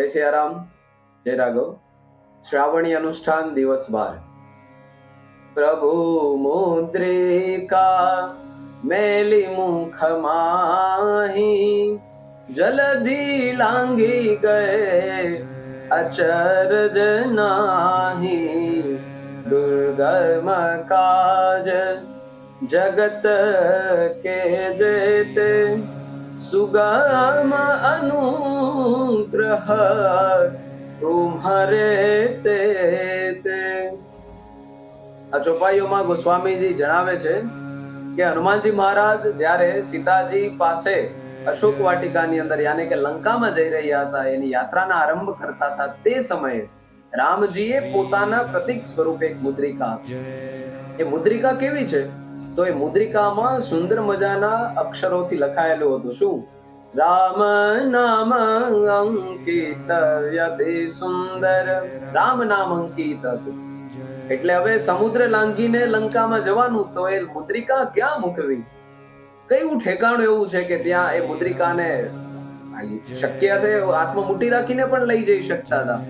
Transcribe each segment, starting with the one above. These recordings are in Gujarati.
સિયારામ જય રાઘવ. શ્રાવણી અનુષ્ઠાન દિવસ બાર. પ્રભુ મુદ્રિકા, મેલી મુખ માહી જલધી લાંગી ગયે, અચરજ નાહી. દુર્ગમ કાજ જગત કે જેતે સુગમ અનુગ્રહ તુમ્હારે તે તે. આ ચોપાઈઓમાં ગોસ્વામીજી જણાવે છે કે હનુમાનજી મહારાજ જ્યારે સીતાજી પાસે અશોક વાટિકાની અંદર યાને કે લંકામાં જઈ રહ્યા હતા, એની યાત્રાના આરંભ કરતા હતા, તે સમયે રામજીએ પોતાના પ્રતિક સ્વરૂપે એક મુદ્રિકા આપી. એ મુદ્રિકા કેવી છે? તો એ મુદ્રિકામાં સુંદર મજાના અક્ષરોથી લખાયેલું હતું. શું? રામ નામ અંકિત સુંદર. રામ નામ અંકિત હતું. એટલે હવે સમુદ્ર લાંઘીને લંકામાં જવાનું તો એ મુદ્રિકા ક્યાં મૂકવી? કયું ઠેકાણું એવું છે કે ત્યાં એ મુદ્રિકાને શક્ય છે હાથમાં મૂટી રાખીને પણ લઈ જઈ શકતા હતા?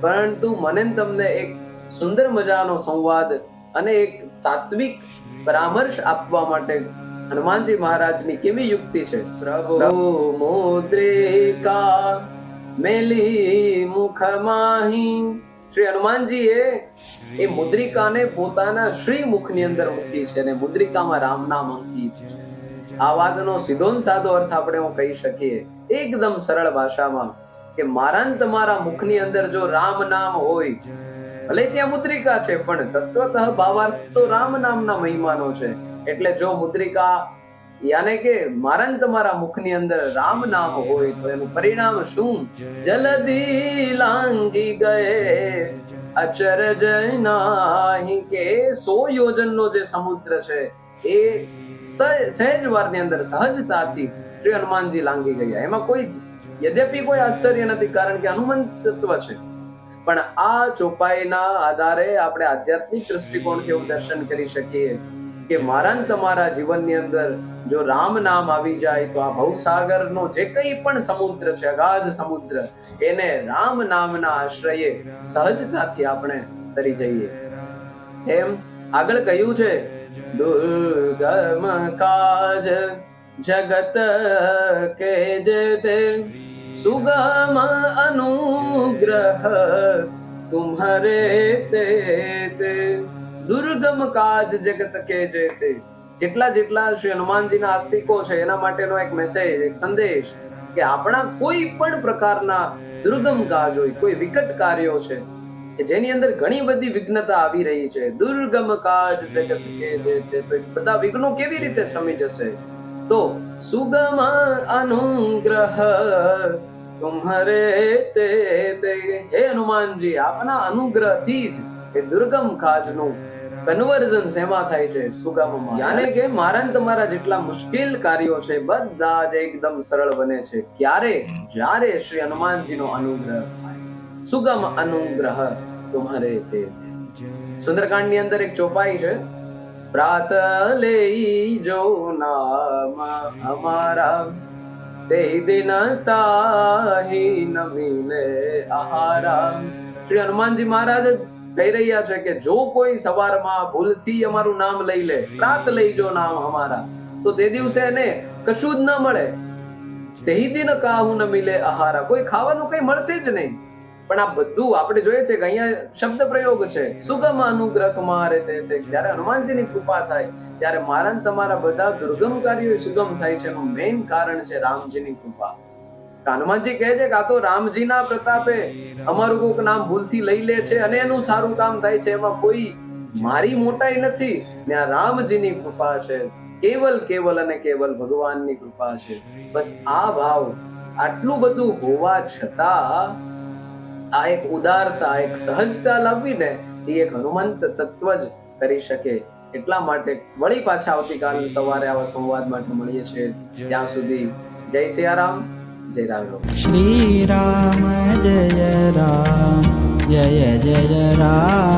પરંતુ મને તમને એક સુંદર મજાનો સંવાદ અને એક સાત્વિક પરામર્શ આપવા માટે હનુમાનજી મહારાજની કેવી યુક્તિ છે? પ્રભુ મુદ્રિકા મેલી મુખ માહી શ્રી હનુમાનજીએ એ મુદ્રિકાને પોતાના શ્રી મુખની અંદર મૂકી છે અને મુદ્રિકામાં રામ નામ અંકિત છે. આ વાતનો સીધો સાદો અર્થ આપણે હું કહી શકીએ, એકદમ સરળ ભાષામાં, કે મારા તમારા મુખની અંદર જો રામ નામ હોય ભલે ત્યાં મુદ્રિકા છે, પણ તત્વતઃ ભાવાર્થ તો રામ નામના મહિમાનો છે. એટલે જો મુદ્રિકા યાને કે મારા ને તમારા મુખની અંદર રામ નામ હોય, તો એનું પરિણામ શું? જલદી લાંગી ગયે અચરજ નાહી કે સો યોજનનો જે સમુદ્ર છે, એ સહ- સહેજ વારની અંદર સહજતાથી શ્રી હનુમાનજી લાંગી ગયા. એમાં કોઈ, યદ્યપી કોઈ આશ્ચર્ય નથી, કારણ કે હનુમંત તત્વ છે. પણ આ ચોપાઈના આધારે આપણે આધ્યાત્મિક દ્રષ્ટિકોણથી એવું દર્શન કરી શકીએ કે મારા તમારા જીવનની અંદર જો રામ નામ આવી જાય તો આ ભવસાગરનો જે કંઈ પણ સમુદ્ર છે, અગાધ સમુદ્ર, એને રામ નામના આશ્રયે સહજતાથી આપણે તરી જઈએ. એમ આગળ કહ્યું છે, દુર્ગમ કાજ જગત કે જે તે અનુગ્રહ તુમ્હારે તે તે. દુર્ગમ કાજ જગત કે જે તે. જેટલા જેટલા શ્રી હનુમાનજીના આસ્તિકો છે, એના માટેનો એક મેસેજ એક સંદેશ કે આપણા કોઈ પણ પ્રકારના દુર્ગમ કાજ હોય, કોઈ વિકટ કાર્યો છે, કે જેની અંદર ઘણી બધી વિઘ્નતા આવી રહી છે. દુર્ગમ કાજ જગત કે જે બધા વિઘ્નો કેવી રીતે સમી જશે? સુગમ અનુગ્રહ. તુમ્હારે તે તે. હે હનુમાનજી, આપના અનુગ્રહથી જ એ દુર્ગમ કાજનું કન્વર્ઝન શેમાં થાય છે? સુગમમાં. યાને કે મારા તમારા જેટલા મુશ્કેલ કાર્યો છે, બધા જ એકદમ સરળ બને છે. ક્યારે? જ્યારે શ્રી હનુમાનજીનો અનુગ્રહ સુગમ અનુગ્રહ તુમ્હારે તે સુંદરકાંડની અંદર એક ચોપાઈ છે. પ્રાત લઈ જો નામ અમારા. તે દિન તાહી ન મિલે આહારા. શ્રી હનુમાનજી મહારાજ કહી રહ્યા છે કે જો કોઈ સવારમાં ભૂલથી અમારું નામ લઈ લે પ્રાત લઈ જો નામ અમારા. તો તે દિવસે એને કશું જ ન મળે. તે દિન કાહુ ન મિલે આહારા. કોઈ ખાવાનું કઈ મળશે જ નહીં. પણ આ બધું આપણે જોઈએ છે કે અહીંયા શબ્દ પ્રયોગ છે. સુગમ અનુગ્રહ મારે તે તે જ્યારે હનુમાનજીની કૃપા થાય, ત્યારે મારા તમારા બધા દુર્ગમ કાર્યો સુગમ થાય છે એનું મેઇન કારણ છે રામજીની કૃપા. હનુમાનજી કહે છે કે આ તો રામજીના પ્રતાપે અમારું કોઈક નામ ભૂલથી લઈ લે છે અને એનું સારું કામ થાય છે. એમાં કોઈ મારી મોટાઈ નથી, ને આ રામજીની કૃપા છે. કેવલ કેવલ અને કેવલ ભગવાનની કૃપા છે. બસ આ ભાવ, આટલું બધું હોવા છતાં આ એક ઉદારતા એક સહજતા લાવવીને એ એક હનુમંત તત્વ જ કરી શકે. એટલા માટે વળી પાછા આવતીકાલ સવારે આવા સંવાદ માટે મળીએ છીએ. ત્યાં સુધી જય સિયારામ જય રામ શ્રી રામ જય રામ, જય જય રામ.